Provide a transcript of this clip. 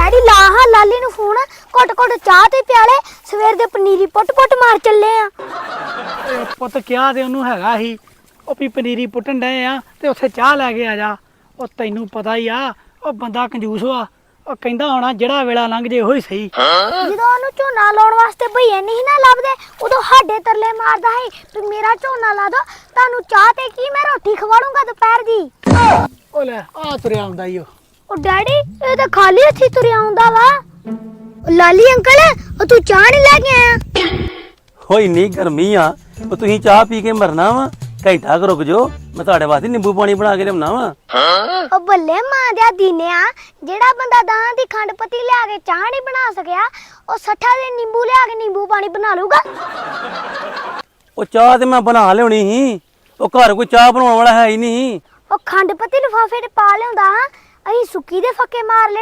Daddy ਲਾ ਹਾਂ ਲਾਲੀ ਨੂੰ ਫੋਨ ਘੁੱਟ ਘੁੱਟ ਚਾਹ ਤੇ ਪਿਆਲੇ ਸਵੇਰ ਦੇ ਪਨੀਰੀ ਪੁੱਟ ਪੁੱਟ ਮਾਰ ਚੱਲੇ ਆ। ਪੁੱਤ ਕਿਹਾ ਤੇ ਉਹਨੂੰ ਹੈਗਾ ਸੀ? ਉਹ ਵੀ ਪਨੀਰੀ ਪੁੱਟਣ ਡਏ ਆ ਤੇ ਉੱਥੇ ਚਾਹ ਲੈ ਕੇ ਆ ਜਾ। ਉਹ ਤੈਨੂੰ ਪਤਾ ਹੀ ਆ ਉਹ ਬੰਦਾ ਕੰਜੂਸ ਵਾ। ਉਹ ਕਹਿੰਦਾ ਹੋਣਾ ਜਿਹੜਾ ਵੇਲਾ ਲੰਘ ਜੇ ਉਹੀ ਸਹੀ। ਜਦੋਂ ਉਹਨੂੰ ਝੋਨਾ ਲਾਉਣ ਵਾਸਤੇ ਭਈਏ ਨਹੀਂ ਨਾ ਲੱਭਦੇ ਉਦੋਂ ਸਾਡੇ ਤਰਲੇ ਮਾਰਦਾ ਹੈ ਵੀ ਮੇਰਾ ਝੋਨਾ ਲਾ ਦੋ ਤੁਹਾਨੂੰ ਚਾਹ ਤੇ ਕੀ ਮੈਂ ਰੋਟੀ ਖਵਾੜੂੰਗਾ ਦੁਪਹਿਰ ਦੀ? ਉਹ ਲੈ ਆ ਤੁਰਿਆ ਆਉਂਦਾ ਈ ਉਹ। ਉਹ ਡੈਡੀ ਇਹ ਤਾਂ ਖਾਲੀ ਹੱਥੀ ਤੁਰਿਆ ਆਉਂਦਾ ਵਾ। ਉਹ ਲਾਲੀ ਅੰਕਲ ਉਹ ਤੂੰ ਚਾਹ ਨਹੀਂ ਲੈ ਕੇ ਆਇਆ? ਹੋਈ ਨਹੀਂ ਗਰਮੀ ਆ ਉਹ ਤੁਸੀਂ ਚਾਹ ਪੀ ਕੇ ਮਰਨਾ ਵਾ ਘੰਟਾ ਕੁ ਰੁਕ ਜਾਓ ਮੈਂ ਤੁਹਾਡੇ ਵਾਸਤੇ ਨਿੰਬੂ ਪਾਣੀ ਬਣਾ ਕੇ ਲਿਆਉਣਾ ਵਾ। ਉਹ ਬੱਲੇ ਮਾਂ ਦਿਆ ਦੀਨਿਆ ਜਿਹੜਾ ਬੰਦਾ ਦਾਂ ਦੀ ਖੰਡ ਪੱਤੀ ਲਿਆ ਕੇ ਚਾਹ ਨਹੀਂ ਬਣਾ ਸਕਿਆ ਉਹ ਸੱਠਾ ਦੇ ਨਿੰਬੂ ਲਿਆ ਕੇ ਨਿੰਬੂ ਪਾਣੀ ਬਣਾ ਲੂਗਾ ਉਹ ਚਾਹ ਤੇ ਮੈਂ ਬਣਾ ਲਿਆਉਣੀ ਸੀ ਉਹ ਘਰ ਕੋਈ ਚਾਹ ਬਣਾਉਣ ਵਾਲਾ ਹੈ ਹੀ ਨਹੀਂ। ਉਹ ਖੰਡ ਪੱਤੀ ਲਿਫਾਫੇ 'ਚ ਪਾ ਲਿਆਉਂਦਾ ਅਸੀਂ ਸੁੱਕੀ ਦੇ ਫੱਕੇ ਮਾਰ ਲੈਣੇ।